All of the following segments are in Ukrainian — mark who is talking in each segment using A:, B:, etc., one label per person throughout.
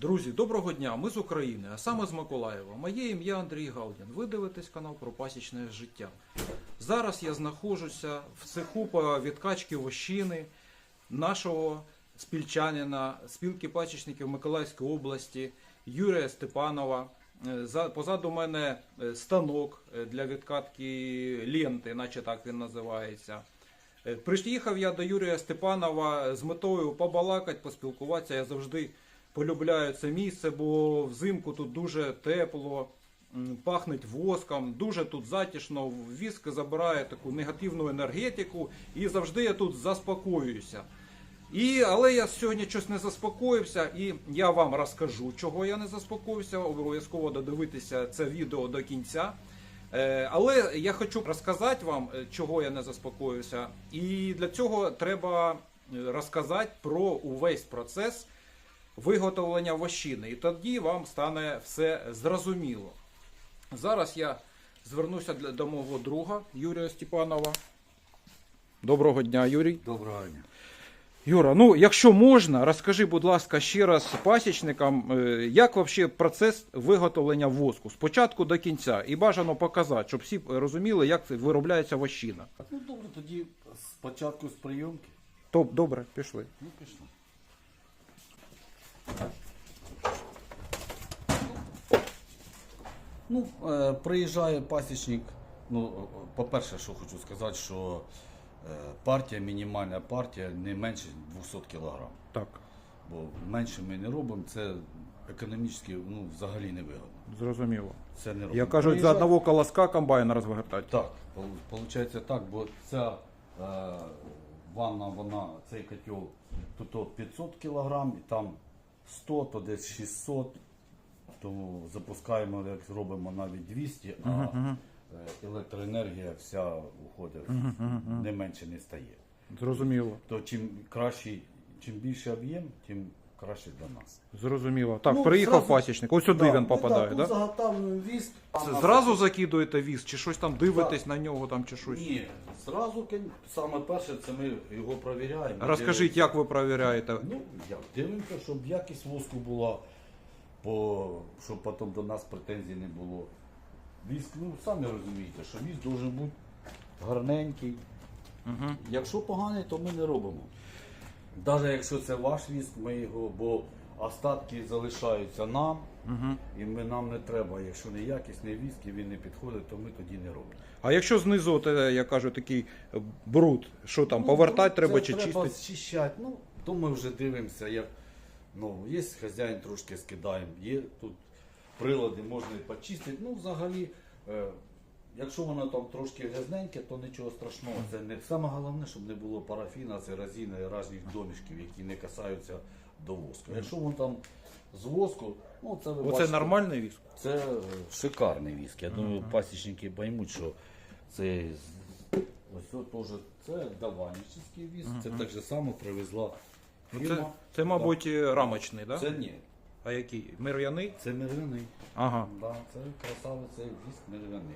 A: Друзі, доброго дня! Ми з України, а саме з Миколаєва. Моє ім'я Андрій Галдін. Ви дивитесь канал про пасічне життя. Зараз я знаходжуся в цеху по відкачки вощини нашого спільчанина, спілки пасічників Миколаївської області Юрія Степанова. Е, позаду мене е, станок е, для відкатки ленти, наче так він називається. Приїхав я до Юрія Степанова з метою побалакати, поспілкуватися. Я завжди полюбляю це місце, бо взимку тут дуже тепло, пахнеть воском, дуже тут затишно. Віск забирає таку негативну енергетику, і завжди я тут заспокоююся. І, але я сьогодні щось не заспокоївся, і я вам розкажу, чого я не заспокоївся. Обов'язково додивитися це відео до кінця. Е, Але я хочу розказати вам, е, чого я не заспокоюся. І для цього треба е, розказати про увесь процес виготовлення вощини. І тоді вам стане все зрозуміло. Зараз я звернуся до мого друга Юрія Степанова. Доброго дня, Юрій.
B: Доброго дня.
A: Юра, ну якщо можна, розкажи, будь ласка, ще раз пасічникам, е, як взагалі процес виготовлення воску спочатку до кінця, і бажано показати, щоб всі розуміли, як це виробляється вощина.
B: Ну добре, тоді спочатку з прийомки.
A: Топ, добре, пішли.
B: Ну, пішло. Ну, е, приїжджає пасічник. Ну, е, по-перше, що хочу сказати, що е, партія, мінімальна партія не менше 200 кг.
A: Так,
B: Бо менше ми не робимо, це економічно ну, взагалі не вигодно.
A: зрозуміло.
B: Це не робимо.
A: Я кажуть, за одного колоска комбайн розгортати.
B: Так, виходить так, бо ця е, ванна, вона, цей котел тут 500 кг, і там 100, то десь 600. Тому запускаємо, як робимо навіть 200, а е, електроенергія вся уходить, не менше не стає.
A: Зрозуміло.
B: То чим кращий, чим більший об'єм, тим краще для нас.
A: Зрозуміло. Так,
B: Ну,
A: приїхав
B: зразу-
A: пасічник. Ось сюди
B: Да,
A: він попадає,
B: ну,
A: так?
B: Тут заготавлюємо віск.
A: Це зразу закидуєте віз, чи щось там дивитесь на нього там, чи щось?
B: Ні, зразу кон- саме перше, це ми його провіряємо.
A: Розкажіть,
B: Дивимося.
A: як ви перевіряєте?
B: Ну, як дивимося, щоб якість воску була, по, щоб потім до нас претензій не було. Віск, ну самі розумієте, що віск має бути гарненький.
A: Угу.
B: Якщо поганий, то ми не робимо. Навіть якщо це ваш віск, ми його, бо остатки залишаються нам,
A: Угу.
B: і ми, нам не треба. Якщо не якісний віск і він не підходить, то ми тоді не робимо.
A: А якщо знизу, от, е, я кажу, такий бруд, що там,
B: Ну,
A: повертати
B: це
A: треба чи
B: треба
A: чистити?
B: зчищати. Ну, то ми вже дивимося, як ну, є хазяїн трошки скидаємо, є тут прилади, можна і почистити. Ну, взагалі, е, якщо воно там трошки грязненьке, то нічого страшного. Це не саме головне, щоб не було парафіна, це резина і різних домішків, які не касаються до воску. Якщо воно там з воску, ну це ви
A: Оце
B: бачите,
A: нормальний віск?
B: це е, шикарний віск. Я думаю, пасічники поймуть, що це з- ось це теж це даванічний віск. Це так же само привезла
A: Ну,
B: фірма.
A: Це, це, мабуть, е, рамочний, так?
B: Це ні,
A: А який? Мир'яний?
B: це мирвяний.
A: Ага.
B: Да, це красавець, це віск мирвяний.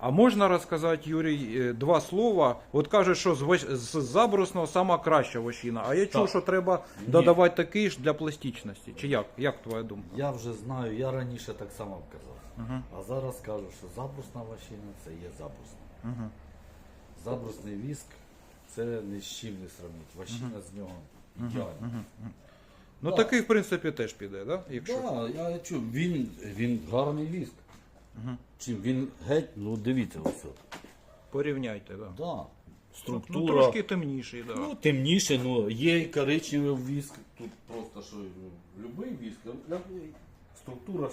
A: А можна розказати, Юрій, е, два слова? От кажуть, що з, вощ- з забрусного сама краща вощина. А я чув, що треба додавати такий ж для пластичності. Чи як? Як твоя думка?
B: Я вже знаю, я раніше так само казав. А зараз кажу, що забрусна ващина це є забрусна.
A: Угу.
B: Забрусний віск це ні з чим не сравнить. Ващина з нього ідеальна.
A: Ну
B: Так.
A: такий, в принципі, теж піде, да? Якщо...
B: Так, я чую, він, він гарний віск. Чим він геть, ну дивіться ось. от.
A: Порівняйте, да.
B: Да.
A: Ну,
B: Структура.
A: ну, трошки темніший, да.
B: Ну, темніше, ну є і коричневий віск. Тут просто що любий віск. а Структура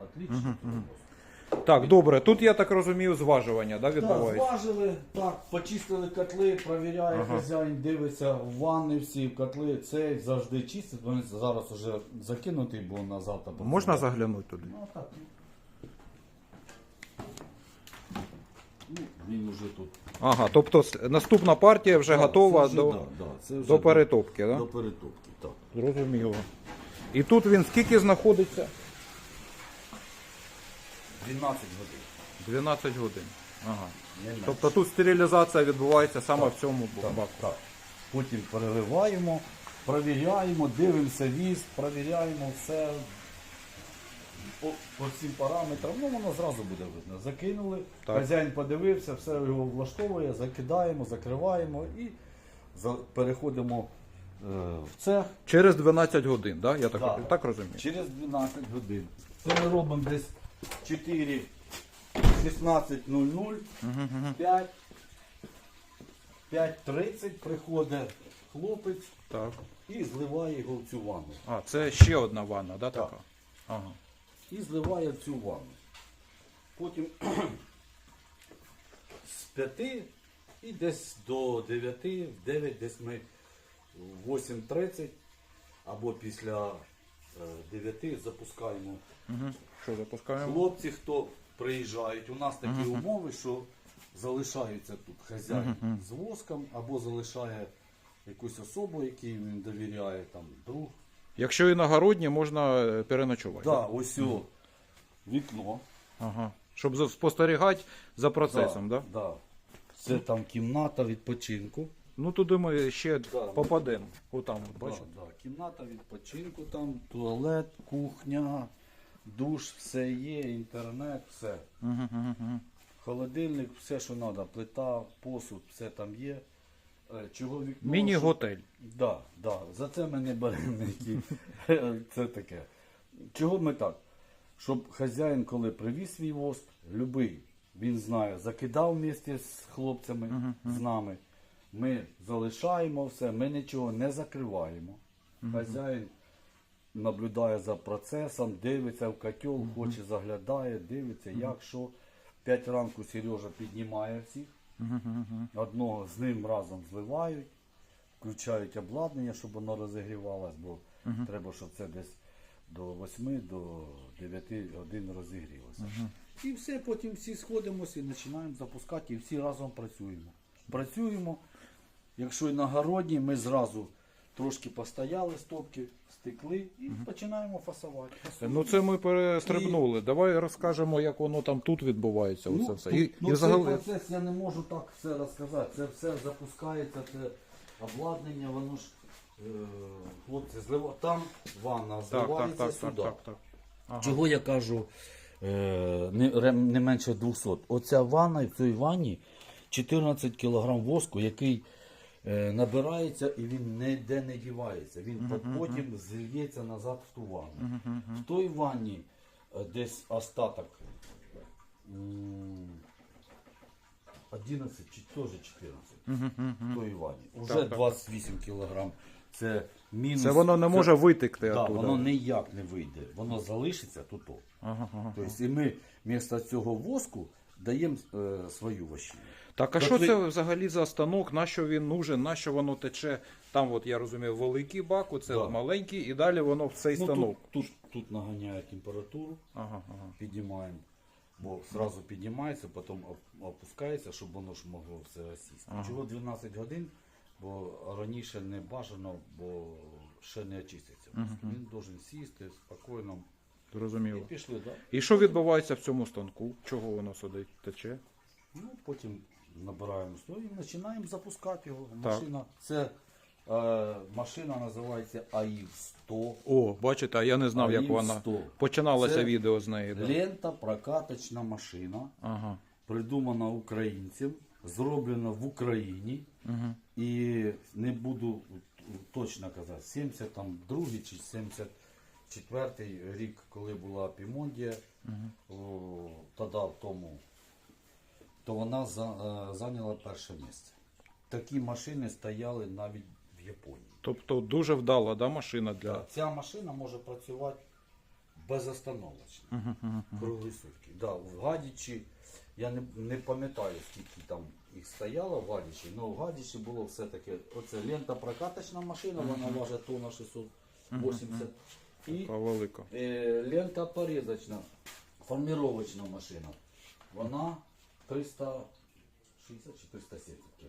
B: отлічна.
A: Так, добре. Тут я так розумію, зважування, да,
B: Так,
A: відбувається.
B: зважили, так, почистили котли, провіряє
A: Ага.
B: хазяїн, дивиться в ванни всі, котли, цей завжди чистить. Вони зараз вже закинутий, бо на завтра.
A: Можна заглянути туди?
B: Ну, так. Ну, він вже тут.
A: Ага, тобто с- наступна партія вже
B: Так,
A: готова
B: це вже,
A: до,
B: да, да, це вже
A: до перетопки, да?
B: До перетопки, так.
A: Зрозуміло. І тут він скільки знаходиться?
B: 12 годин.
A: 12 годин. Ага.
B: Не.
A: Тобто тут стерилізація відбувається саме в цьому
B: так,
A: баку.
B: так. Потім переливаємо Провіряємо, дивимося віз, провіряємо все по, по всім параметрам. Ну воно зразу буде видно. Закинули,
A: Так.
B: хазяїн подивився, все його влаштовує, закидаємо, закриваємо і за, переходимо е, в цех.
A: Через 12 годин, да? я так,
B: Да.
A: так розумію.
B: Через 12 годин. Це ми робимо десь 4, 16.00, 5, 5.30 приходить хлопець
A: Так.
B: і зливає його в цю ванну.
A: А, це ще одна ванна, да,
B: Так.
A: така? Ага.
B: І зливає в цю ванну. Потім з 5 і десь до 9, в 9 десь ми в 8.30 або після е, 9 запускаємо
A: Угу. Що, запускаємо?
B: Хлопці, хто приїжджають, у нас такі умови, що залишаються тут хазяїн з воском, або залишає якусь особу, якій він довіряє, там друг.
A: Якщо іногородні, можна е, переночувати.
B: Да, ось о, вікно.
A: Ага. Щоб за- спостерігати за процесом, да?
B: Да. Це там кімната відпочинку.
A: Ну туди ми ще
B: Да.
A: попадемо. Отам, от,
B: Да, да. Кімната відпочинку, там туалет, кухня, душ, все є, інтернет, все.
A: Угу, угу, угу.
B: Холодильник, все, що треба, плита, посуд, все там є. Е, Чого вікно?
A: Міні-готель.
B: Да, да. За це ми не. Це таке. Чого ми так? Щоб хазяїн, коли привіз свій воск, любий, він знає, закидав вместе з хлопцями, з нами. Ми залишаємо все, ми нічого не закриваємо. Хазяїн наблюдає за процесом, дивиться в котел, хоче заглядає, дивиться, як що. П'ять ранку Сережа піднімає всіх. Одного з ним разом зливають, включають обладнання, щоб воно розігрівалось, бо треба, щоб це десь до 8 до 9 годин розігрілося. І все, потім всі сходимося і починаємо запускати, і всі разом працюємо. Працюємо. Якщо іногородні, ми зразу трошки постояли, стопки, стекли і починаємо фасувати.
A: Ну це ми перестрибнули. Давай розкажемо, як воно там тут відбувається. Оце все. І,
B: ну,
A: і взагалі...
B: Цей процес я не можу так все розказати. Це все запускається, це обладнання, воно ж е, хлопці злива. Там ванна
A: Так, так,
B: зливається
A: так,
B: сюди.
A: так, так, так. Ага.
B: Чого я кажу е, не, рем- не менше 200. Оця ванна в цій ванні 14 кг воску, який набирається і він ніде не дівається. Він потім зільється назад в ту ванну. В той ванні е, десь остаток м, 11 чи теж 14 в той ванні. Уже
A: Так, так,
B: 28 кг. Це мінус.
A: Це воно не може витекти
B: Да,
A: оттуда.
B: воно ніяк не вийде. Воно залишиться тут.
A: Ага, ага.
B: Тобто, і ми вмісто цього воску даємо е, свою вощину.
A: Так, а що це взагалі за станок? На що він нужен? На що воно тече? Там, от я розумію, великий бак, оце
B: Да.
A: маленький, і далі воно в цей
B: Ну,
A: станок.
B: тут, тут, тут наганяє температуру,
A: Ага, ага.
B: піднімаємо, бо одразу піднімається, потім оп- опускається, щоб воно ж могло все сісти.
A: Ага.
B: Чого 12 годин? Бо раніше не бажано, бо ще не очиститься. Він должен сісти спокійно. І
A: Зрозуміло.
B: пішли, да?
A: І що відбувається в цьому станку? Чого воно сюди тече?
B: Ну, потім набираємо строй і починаємо запускати його. Машина. Це е, машина називається АІВ 100.
A: О, бачите, а я не знав, як вона
B: 100.
A: починалося
B: Це
A: відео з неї. Да?
B: Лента прокаточна машина,
A: Ага.
B: придумана українцем, зроблена в Україні.
A: Угу.
B: І не буду точно казати, 72 чи 74 рік, коли була Пімондія, о, тоді в тому, то вона е, зайняла перше місце. Такі машини стояли навіть в Японії.
A: Тобто дуже вдала да, машина для.
B: Да, Ця машина може працювати безостановочно, круглі сутки. Да, в Гадічі, я не, не пам'ятаю, скільки там їх стояло в Гадічі, але в Гадічі було все таке, оце лента прокаточна машина, вона важить тонна 680. І
A: Така велика.
B: е, лента порізочна, формировочна машина. Вона 360 чи 370 кг.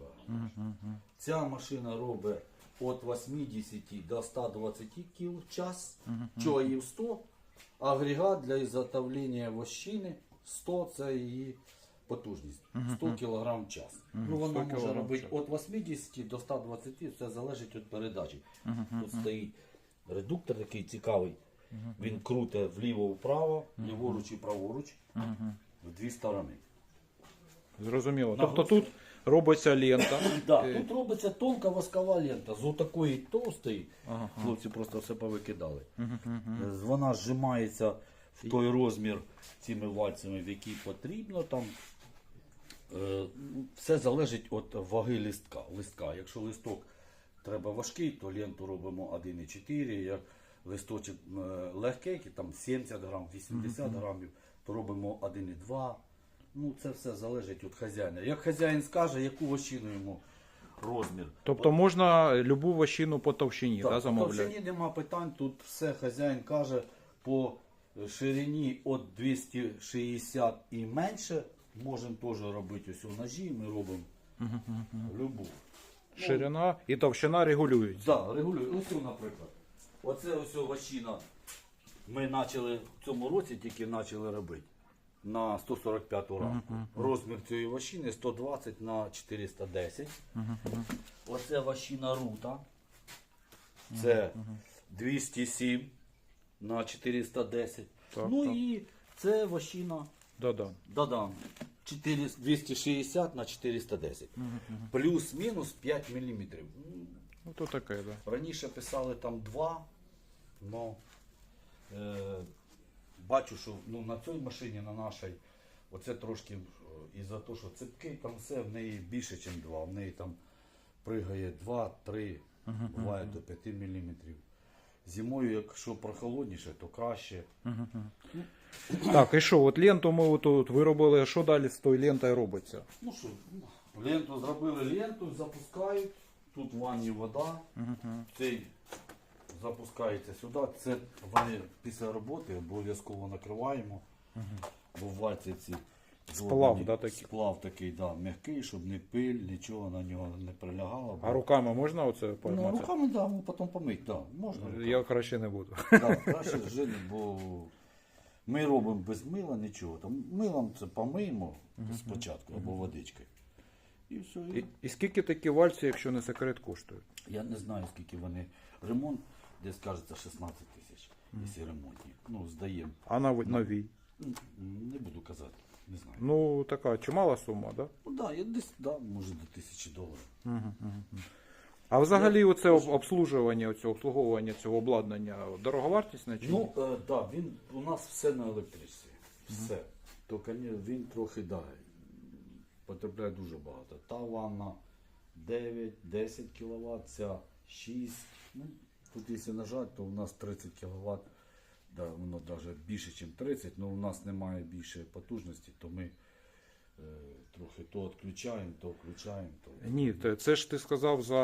B: Ця машина робить від 80 до 120 кг в час, чого її в 100. Агрегат для ізготовлення вощини 100 це її потужність 100 кг в час. Ну, вона може робити від 80 до 120, це залежить від передачі. Тут стоїть редуктор такий цікавий. Він круте вліво-вправо, ліворуч і праворуч, в дві сторони.
A: Зрозуміло. Тобто тут робиться лента.
B: Да, тут робиться тонка воскова лента з отакої товстої. Хлопці просто все повикидали. Е, Вона зжимається в той розмір цими вальцями, в який потрібно. Там. Е, ну, Все залежить від ваги листка. листка. Якщо листок треба важкий, то ленту робимо 1,4. Як листочок е, легкий, там 70 грам, 80 грамів, то робимо 1,2. Ну, це все залежить від хазяїна. Як хазяїн скаже, яку вощину йому розмір.
A: Тобто можна любу вощину по товщині да,
B: Так,
A: замовляти.
B: товщині нема питань, тут все хазяїн каже по ширині від 260 і менше. Можемо теж робити ось у ножі, ми робимо любу.
A: Ширина і товщина регулюються.
B: Так, регулюю. Ось, наприклад. Оце ось вощина. Ми почали в цьому році тільки почали робити на 145 рамку. Розмір цієї вощини 120 на 410. Оце вощина рута. Це 207 на 410.
A: Так,
B: ну
A: так.
B: і це вощина
A: Да-да.
B: Додам 400 260 на 410. Плюс-мінус 5 мм.
A: Ну то таке, да.
B: Раніше писали там 2, але бачу, що ну, на цій машині, на нашій, оце трошки е, із-за того, що цепки там все в неї більше, ніж 2. В неї там пригає 2-3, буває до 5 мм. Зимою, якщо прохолодніше, то краще.
A: Так, і що, от ленту ми тут виробили, що далі з тою лентою робиться?
B: Ну що, ленту зробили ленту, запускають. Тут в ванні вода. Цей запускається сюди. Це вони після роботи обов'язково накриваємо. Бо в ці зроблені-
A: да, такий?
B: Сплав такий, да, м'який, щоб не пиль, нічого на нього не прилягало.
A: А руками можна оце
B: Ну,
A: поймати?
B: руками да, ну, потім помить, да, можна. руками.
A: Я краще не буду.
B: Да, краще жити, бо ми робимо без мила нічого. Там милом це помиємо спочатку або водичкою. І все. І...
A: І, і скільки такі вальці, якщо не секрет, коштують?
B: Я не знаю, скільки вони. Ремонт, десь кажеться, 16 тисяч, якщо ремонтні. Ну, здаємо.
A: А на новій?
B: Не буду казати, не знаю.
A: Ну, така чимала сума, да?
B: Ну так, да, я десь, да, може до тисячі доларів.
A: А взагалі оце об- обслужування, оце обслуговування цього обладнання дороговартісне чи ні?
B: Ну, так, е, да, він у нас все на електричці. Все. То, він трохи да, потребляє дуже багато. Та ванна 9-10 кВт, ця 6. Ну, тут якщо нажати, то у нас 30 кВт. Да, воно навіть більше, ніж 30, але у нас немає більше потужності, то ми е, трохи то відключаємо, то включаємо. То...
A: Ні, це ж ти сказав за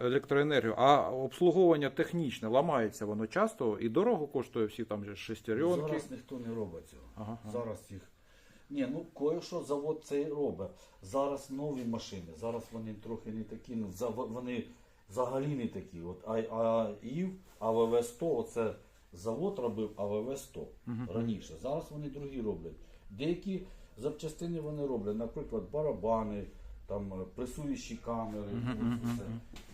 A: електроенергію. А обслуговування технічне ламається воно часто і дорого коштує всі там шестеренки.
B: Зараз ніхто не робить цього.
A: Ага, ага.
B: Зараз їх. Ні, ну кое-що завод це і робить. Зараз нові машини, зараз вони трохи не такі, ну, вони взагалі не такі. От, а, а ІВ, АВВ 100, оце завод робив АВВ 100 раніше. Зараз вони другі роблять. Деякі запчастини вони роблять, наприклад, барабани, там е, пресуючі камери. Ось Це,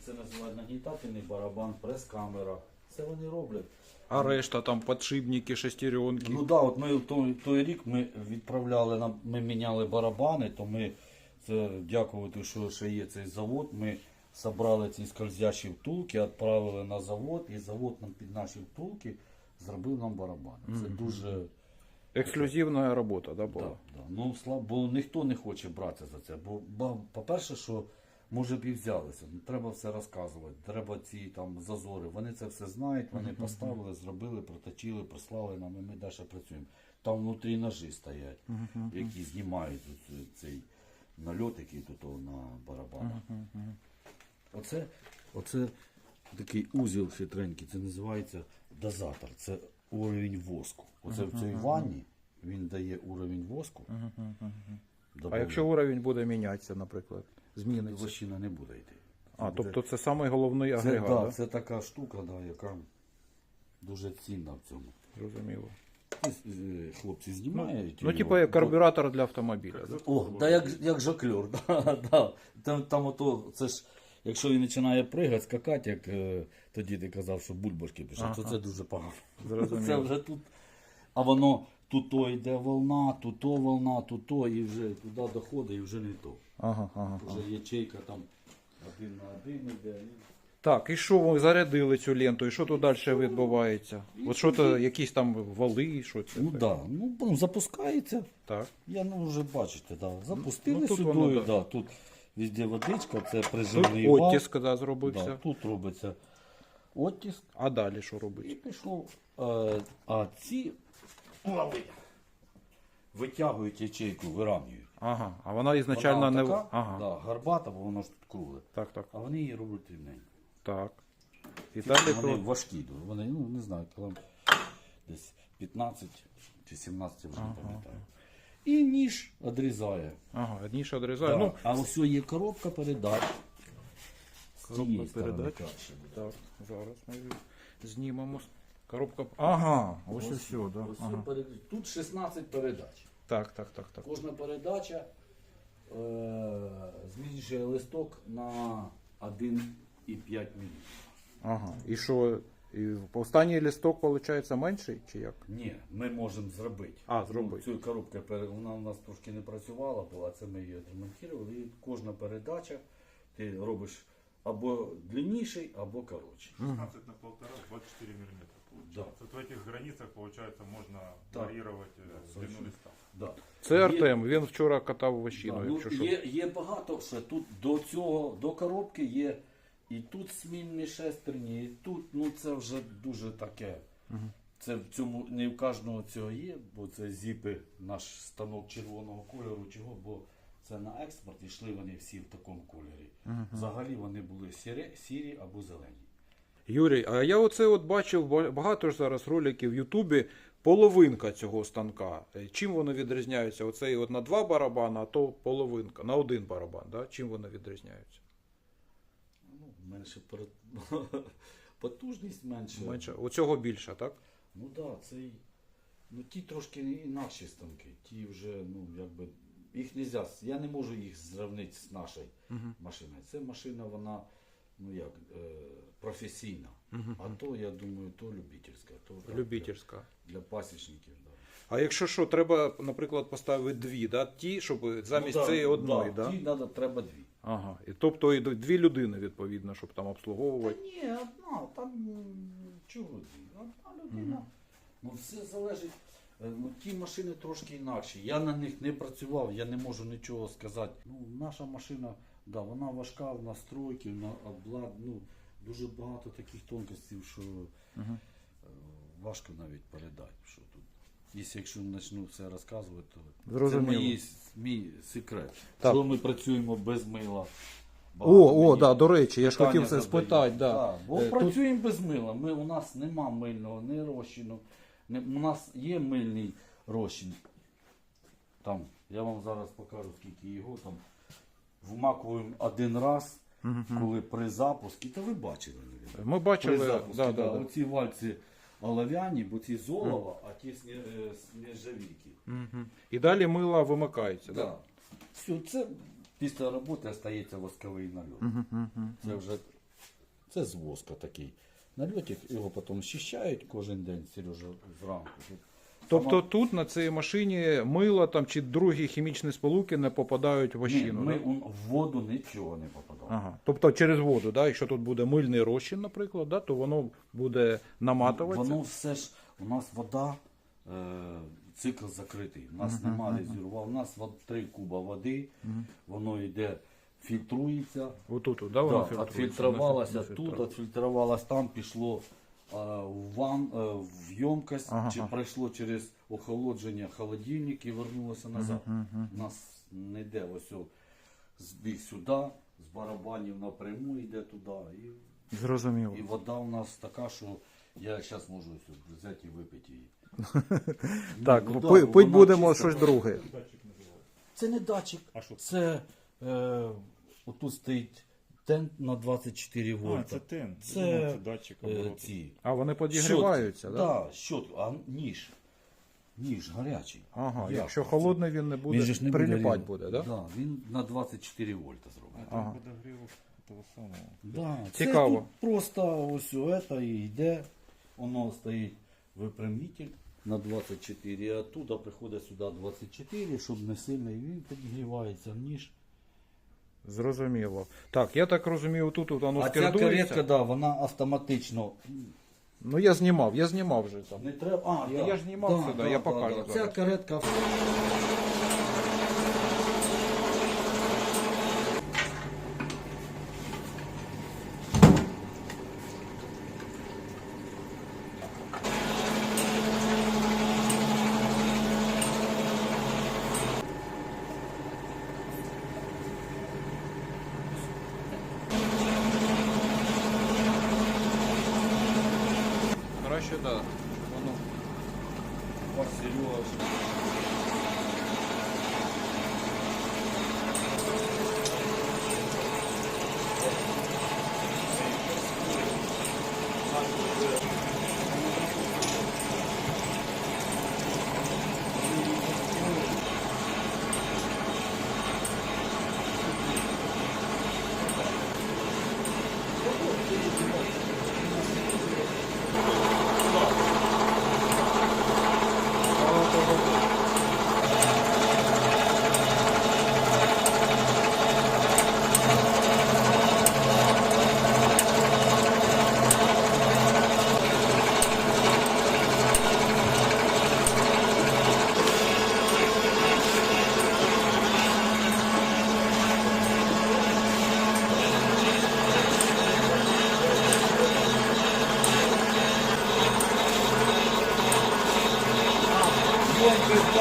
B: це називають нагнітательний барабан, прес-камера. Це вони роблять.
A: А решта там подшипники, шестеренки.
B: Ну так, да, от ми в той, той рік ми відправляли нам, ми міняли барабани, то ми це дякувати, що ще є цей завод. Ми зібрали ці скользящі втулки, відправили на завод, і завод нам під наші втулки зробив нам барабани. Це дуже
A: Ексклюзивна робота, да, була?
B: да, да. Ну, бо ніхто не хоче братися за це. Бо, ба- по-перше, що може б і взялися. Ну, треба все розказувати. Треба ці там зазори. Вони це все знають, вони поставили, зробили, проточили, прислали нам, і ми далі працюємо. Там внутрі ножі стоять, які знімають оцю- цей нальот, який тут о, на барабанах. Оце, оце такий узіл хитренький, це називається дозатор. Це уровень воску. Оце в цій ванні він дає уровень воску.
A: А якщо уровень буде мінятися, наприклад, зміниться.
B: Вощина не буде йти.
A: А, тобто це самий головний
B: Це,
A: агрегат,
B: да,
A: да?
B: це така штука, да, яка дуже цінна в цьому.
A: Зрозуміло.
B: е, хлопці знімають.
A: Ну, типу, як карбюратор для автомобіля.
B: О, да як, як жаклер, да, да. Там, там ото, це ж, якщо він починає пригати, скакати, як е, тоді ти казав, що бульбашки пішли, то це дуже погано. Це вже тут, а воно тут то йде волна, тут то волна, тут то, і вже туди доходить, і вже не то.
A: Ага, ага. ага.
B: Вже ячейка там один на один іде. і-
A: Так, і що ви зарядили цю ленту, і що тут далі відбувається? От що то, якісь там вали, що це?
B: Ну так, да. ну запускається.
A: Так.
B: Я ну вже бачите, да. запустили
A: Ну, тут
B: сюди,
A: воно, да.
B: да. тут везде водичка, це
A: Тут
B: прижимний вал.
A: оттиск да,
B: Да,
A: зробився.
B: тут робиться оттиск
A: А далі що
B: і
A: робить?
B: пішло. Е, а ці вали витягують ячейку, виравнюють.
A: Ага, а вона ізначально
B: Вона
A: не.
B: така,
A: Ага.
B: да, гарбата, бо воно ж тут кругле.
A: Так, так,
B: А вони її роблять рівненько.
A: так. І далі
B: Вони
A: тут.
B: важкі, дуже. вони, ну не знаю, коли десь 15 чи 17, я вже не пам'ятаю. І ніж відрізає.
A: Ага, одніше одрізає.
B: Да.
A: Ну,
B: А ось є коробка передач.
A: Коробка передач. так, зараз ми знімемо. Коробка. Ага, ось і все, да.
B: Ось
A: Ага.
B: перед- Тут 16 передач.
A: Так, так, так, так.
B: Кожна передача е- зміщує листок на 1,5 мм.
A: Ага. І що? І останній листок, виходить, менший чи як?
B: Ні, ми можемо зробити.
A: А, зробити.
B: Ну, цю коробку вона у нас трошки не працювала, була, це ми її відремонтували. І кожна передача ти робиш або длинніший, або коротший.
C: 16 на полтора, 24 миллиметра получается. Вот в этих границах, получается, можно
B: Да.
C: варьировать э, длину листа.
B: Да.
A: Це
B: Є-
A: Артем, він вчора катав вощину,
B: Да, ну,
A: якщо що.
B: є, є багато ще. Тут до цього, до коробки є і тут смінні шестерні, і тут, ну це вже дуже таке. Це в цьому не в кожного цього є, бо це зіпи, наш станок червоного кольору, чого, бо це на експорт і йшли вони всі в такому кольорі. Взагалі вони були сірі, сірі або зелені.
A: Юрій, а я оце от бачив багато ж зараз роликів в Ютубі. Половинка цього станка. Е, Чим воно відрізняється? Оцей от на два барабани, а то половинка, на один барабан. Да? Чим воно відрізняється?
B: Ну, менше перед... потужність менше.
A: Менше. Оцього більше, так?
B: Ну так, да, це й- ну, ті трошки інакші станки. Ті вже, ну, якби, їх не можна, я не можу їх зрівнити з нашою машиною. Це машина, вона, ну як, е, професійна. А то, я думаю, то любительська. То, так,
A: Любительська.
B: Для, для пасічників, да.
A: А якщо що, треба, наприклад, поставити дві, да? ті, щоб замість
B: Ну, да,
A: цієї одної,
B: да,
A: да?
B: Ті надо, треба дві.
A: Ага. І тобто і дві людини, відповідно, щоб там
B: Та
A: обслуговувати.
B: ні, одна, там м, чого дві? Одна людина. Ну все залежить. Е, Ну, ті машини трошки інакші. Я на них не працював, я не можу нічого сказати. Ну, наша машина, да, вона важка в настройки, на облад, ну, дуже багато таких тонкостей, що е, важко навіть передати, що. Якщо, якщо почну все розказувати, то
A: Зрозуміло.
B: це мої, мій секрет.
A: Так.
B: Що ми працюємо без мила.
A: О, о, да, до речі, я ж хотів це спитати. Да.
B: бо
A: Е, тут-
B: працюємо без мила. Ми, у нас нема мильного, не розчину. Не, у нас є мильний розчин. Там, я вам зараз покажу, скільки його там. Вмакуємо один раз, коли при запуску, та ви бачили, навіть.
A: Ми бачили,
B: При запуску,
A: да,
B: да,
A: да, да.
B: оці вальці олов'яні, бо ці золова, а ті е, сніжавіки.
A: Мгм. І далі мила вимикається. Да.
B: Все, це після роботи стається восковий нальот. Це вже це з воска такий. Нальотик, його потім щищають кожен день, Сережа, зранку.
A: Тобто тут на цій машині мило там чи другі хімічні сполуки не попадають в
B: Ні,
A: вощину.
B: ми
A: да?
B: в воду нічого не попадало.
A: Ага. Тобто через воду, да? якщо тут буде мильний розчин, наприклад, да? то воно буде наматуватися.
B: Воно все ж, у нас вода, е, цикл закритий. У нас немає резервуару. У нас вод- три куба води, воно йде, фільтрується.
A: Отут, да, воно
B: Да,
A: фільтрується, не
B: тут,
A: фільтрується.
B: отфільтрувалося там, пішло в ван, в ємкость,
A: Ага.
B: чи пройшло через охолодження холодильник і вернулося назад. У нас не йде ось збіг сюди, з барабанів напряму йде туди. І,
A: Зрозуміло.
B: і вода у нас така, що я зараз можу взяти і випити її.
A: Так,
B: Ну,
A: пи-
B: вода,
A: пить будемо щось друге.
B: Це не датчик,
C: А що це?
B: це е, отут стоїть тент на 24
C: А,
B: вольта.
C: це тен.
B: Це,
C: Ну, це датчик
B: Е,
C: обороту.
B: ці.
A: А вони підігріваються,
B: Щотки.
A: да?
B: Да, щотку, а ніж. Ні ж гарячий.
A: Ага,
B: Як
A: якщо
B: це?
A: холодний, він не буде
B: Він же ж не
A: приліпати
B: буде,
A: буде,
B: рівно.
A: да?
B: Да, він на 24 вольта зроблений.
A: Ага.
C: Подогрев того самого.
B: Да,
A: Цікаво.
B: Це тут просто ось це і йде, воно стоїть випрямитель на 24, а оттуда приходить сюди 24, щоб не сильно, і він підігрівається ніж.
A: Зрозуміло. Так, я так розумію, тут от воно
B: а ця
A: скердується.
B: каретка, да, вона автоматично
A: Ну я знімав, я знімав вже там.
B: не треба. А,
A: Я- ж знімав сюди, я покажу
B: Ця
A: зараз.
B: каретка
A: Краще, так. Воно
B: Сереж.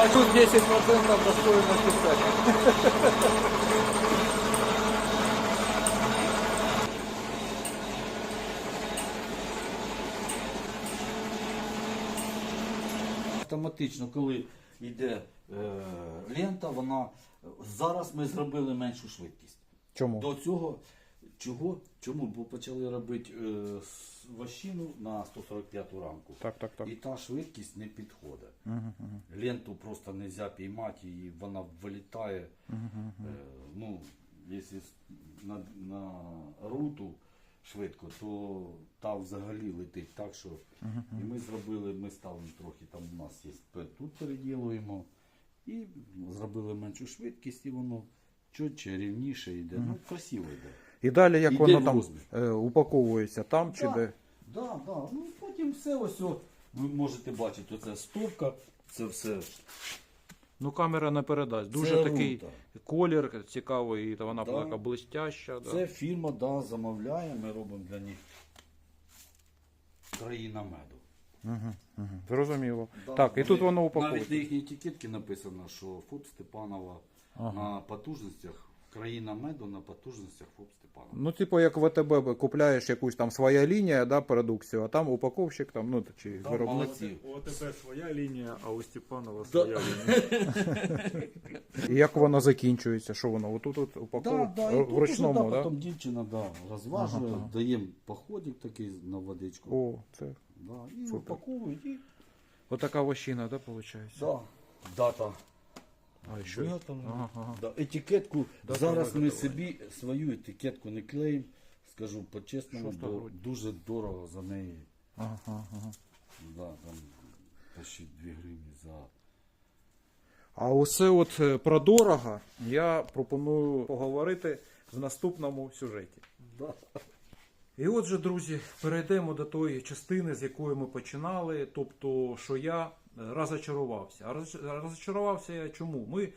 A: А тут 10% до стоимости сета.
B: Автоматично, коли йде е, лента, вона зараз ми зробили меншу швидкість.
A: Чому?
B: До цього чого? Чому? Бо почали робити е, ващину на 145 рамку.
A: Так, так, так.
B: І та швидкість не підходить. Ленту просто не можна піймати, і вона вилітає. Е, ну, якщо на, на руту швидко, то та взагалі летить так, що і ми зробили, ми ставимо трохи, там у нас є тут переділуємо, і зробили меншу швидкість, і воно чотче, рівніше йде. Ну, красиво йде.
A: І далі як
B: Іде
A: воно
B: в
A: там
B: розмір.
A: е, упаковується там чи
B: Да,
A: де?
B: Да, да. Ну потім все ось о, ви можете бачити, оце стовка, це все.
A: Ну камера не передасть. Дуже
B: Це
A: такий
B: рута.
A: колір цікавий, та вона
B: Да.
A: така блистяща. Да.
B: Це фірма, да, замовляє, ми робимо для них країна меду.
A: Угу, угу. Зрозуміло.
B: Да,
A: так, і
B: вони-
A: тут воно
B: Навіть на
A: упаковується.
B: їхній етикетці написано, що ФОП Степанова
A: Ага.
B: на потужностях, країна меду на потужностях ФОП Степанова.
A: Ну, типу, як в ВТБ купляєш якусь там своя лінія, да, продукцію, а там упаковщик, там, ну, чи
B: Да,
A: виробник.
B: молодці.
C: У ОТБ своя линия, а у Степанова своя линия.
A: І як воно закінчується? Що воно? Отут от
B: Да,
A: упаковується
B: да, і
A: в ручному,
B: да, потім дівчина да, розважує,
A: Ага,
B: даємо походик такий на водичку.
A: О, це
B: Да, і
A: Супер.
B: упаковують, і
A: отака вощина, да, виходить?
B: да, дата.
A: А, що?
B: Виготовлено.
A: Ага, ага.
B: Да, етикетку.
A: Дата
B: Зараз ми
A: виготовлення.
B: собі свою етикетку не клеїмо, скажу по-чесному, бо
A: грудь.
B: дуже дорого за неї.
A: Ага, ага.
B: Да, там почти 2 гривні за.
A: А оце от е, про дорого я пропоную поговорити в наступному сюжеті.
B: Да.
A: І отже, друзі, перейдемо до тої частини, з якої ми починали. Тобто, що я розочарувався. А розочарувався я чому? Ми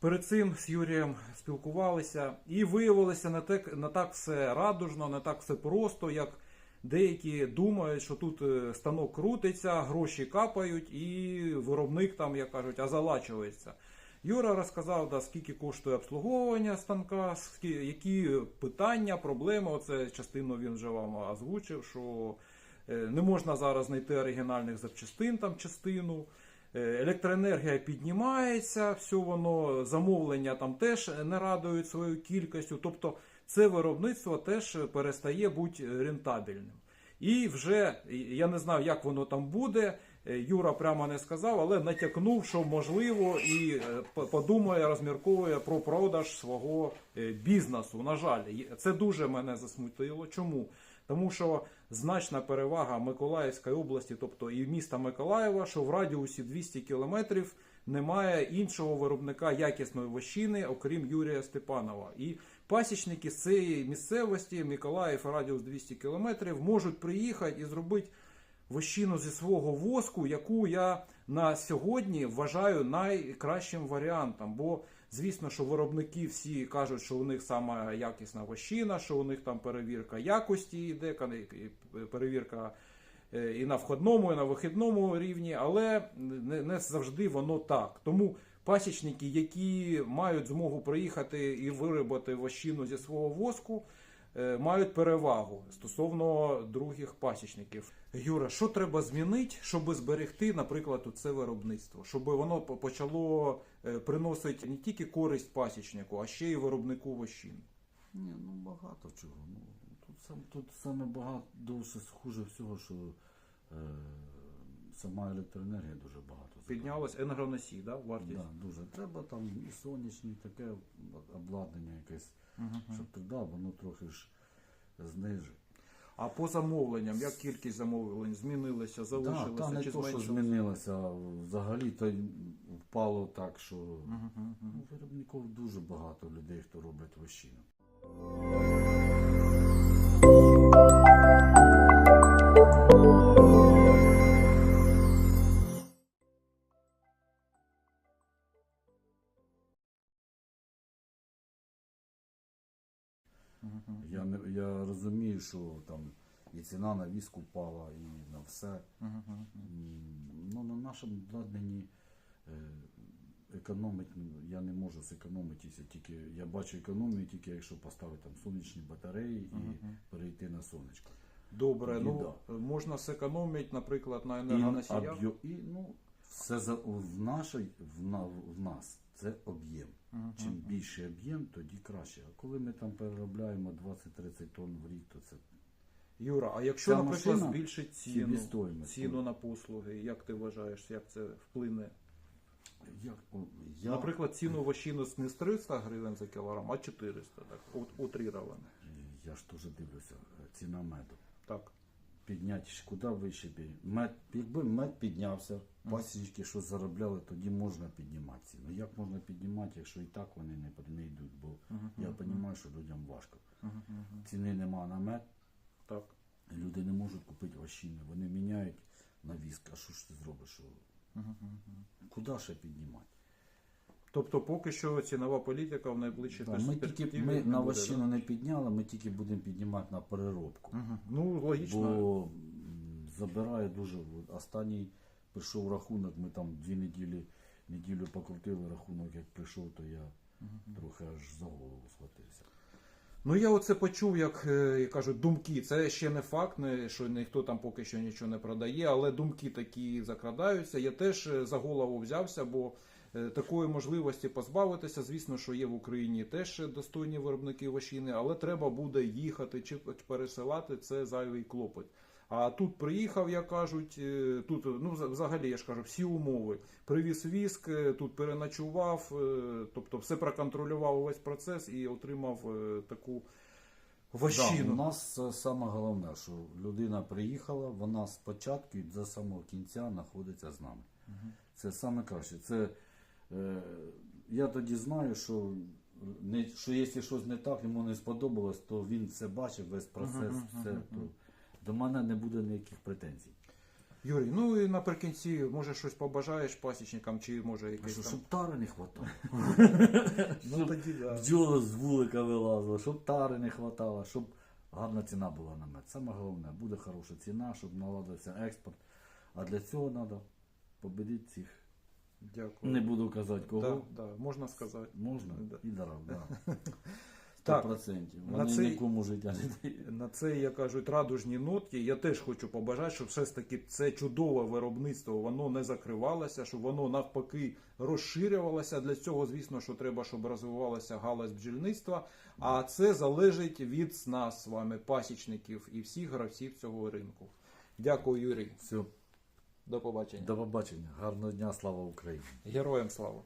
A: перед цим з Юрієм спілкувалися, і виявилося не так, не так все радужно, не так все просто, як деякі думають, що тут е, станок крутиться, гроші капають, і виробник там, як кажуть, озалачується. Юра розказав, да, скільки коштує обслуговування станка, які питання, проблеми. Оце частину він вже вам озвучив, що не можна зараз знайти оригінальних запчастин, там частину. Е, Електроенергія піднімається, все воно замовлення там теж не радують своєю кількістю. Тобто це виробництво теж перестає бути рентабельним. І вже я не знаю, як воно там буде. е, Юра прямо не сказав, але натякнув, що можливо і е, подумає, розмірковує про продаж свого е, бізнесу. На жаль, це дуже мене засмутило. Чому? Тому що значна перевага Миколаївської області, тобто і міста Миколаєва, що в радіусі 200 кілометрів немає іншого виробника якісної вощини, окрім Юрія Степанова. І пасічники з цієї місцевості, Миколаїв радіус 200 кілометрів, можуть приїхати і зробити вощину зі свого воску, яку я на сьогодні вважаю найкращим варіантом. Бо звісно, що виробники всі кажуть, що у них сама якісна вощина, що у них там перевірка якості йде, перевірка е, і на входному, і на вихідному рівні, але не, завжди воно так. Тому пасічники, які мають змогу приїхати і виробити вощину зі свого воску, мають перевагу стосовно других пасічників. Юра, що треба змінити, щоб зберегти, наприклад, це виробництво, щоб воно почало е, приносити не тільки користь пасічнику, а ще й виробнику вощин.
B: Ні, ну багато чого. Ну, тут, сам, тут саме багато дуже хуже всього, що е, сама електроенергія дуже багато.
A: Піднялась енергоносій, да, вартість.
B: Да, дуже. Треба там і сонячні, таке обладнання якесь, щоб тоді воно трохи ж знижить.
A: А по замовленням, як кількість замовлень змінилася,
B: Да,
A: залишилася
B: та не
A: чи
B: то, що змінилося, взагалі то впало так, що
A: угу, угу.
B: ну, виробників дуже багато людей, хто робить вощину. Я, не, я розумію, що там і ціна на віск упала, і на все.
A: Мгм, мгм.
B: М, Ну, на нашому обладнанні е, економить, ну, я не можу зекономитися, тільки я бачу економію тільки якщо поставити там сонячні батареї і
A: Мгм.
B: перейти на сонечко.
A: Добре,
B: Тоді
A: ну можна зекономити, наприклад, на
B: І,
A: енергоносіях.
B: об'єм- і ну, все за, в, нашій, в, на, в нас це об'єм.
A: Мгм,
B: Чим більше об'єм, тоді краще. А коли ми там переробляємо 20-30 тонн в рік, то це
A: Юра, а якщо,
B: Ця
A: наприклад,
B: машина
A: збільшить ціну,
B: себестоїмость.
A: ціну на послуги, як ти вважаєш, як це вплине?
B: Як, о, я,
A: Наприклад, ціну вощину не з 300 гривень за кілограм, а 400, так, от- утріровано.
B: я ж теж дивлюся, е, ціна меду.
A: Так.
B: Підняти ж куди вище мед, якби мед піднявся, пасічники що заробляли, тоді можна піднімати ціну. Як можна піднімати, якщо і так вони не, не йдуть, бо я розумію, що людям важко. Ціни нема на мед,
A: Так.
B: люди не можуть купити вощини. Вони міняють на віск, а що ж ти зробиш? Куди ще піднімати?
A: Тобто поки що цінова політика в найближчій
B: Да, ми тільки ми
A: не
B: на
A: буде,
B: вощину не підняли, ми тільки будемо піднімати на переробку.
A: Мгм. Ну, логічно.
B: Бо забирає дуже. Останній прийшов рахунок, ми там дві неділі, неділю покрутили рахунок, як прийшов, то я трохи аж за голову схватився.
A: Ну я оце почув, як е, як кажуть, думки. Це ще не факт, не, що ніхто там поки що нічого не продає, але думки такі закрадаються. Я теж е, за голову взявся, бо такої можливості позбавитися, звісно, що є в Україні теж достойні виробники вощини, але треба буде їхати чи пересилати це зайвий клопот. А тут приїхав, як кажуть, е, тут ну взагалі я ж кажу, всі умови. Привіз віск, е, тут переночував, е, тобто все проконтролював увесь процес і отримав е, таку
B: Да, у нас е, саме головне, що людина приїхала, вона спочатку і до самого кінця знаходиться з нами. Це саме краще. Це, е, я тоді знаю, що, не, що якщо щось не так, йому не сподобалось, то він все бачив, весь процес, все, то до мене не буде ніяких претензій.
A: Юрій, ну і наприкінці, може, щось побажаєш пасічникам, чи може
B: А
A: якесь
B: що,
A: там.
B: щоб тари не хватало.
A: Ну тоді да.
B: Бджоли з вулика вилазили, щоб тари не хватало, щоб гарна ціна була на мед. Саме головне, буде хороша ціна, щоб наладився експорт. А для цього треба победити цих.
A: Дякую.
B: Не буду казати кого.
A: Да, да, можна сказати.
B: Можна?
A: Да.
B: І дарав, да.
A: Так,
B: 100%.
A: на
B: Вони
A: цей-
B: нікому життя не дають.
A: На цей, як кажуть, радужній ноті я теж хочу побажати, щоб все ж таки це чудове виробництво воно не закривалося, щоб воно навпаки розширювалося. Для цього, звісно, що треба, щоб розвивалася галузь бджільництва. А це залежить від нас з вами, пасічників і всіх гравців цього ринку. Дякую, Юрій.
B: Все.
A: До побачення.
B: До побачення. Гарного дня, слава Україні.
A: Героям слава.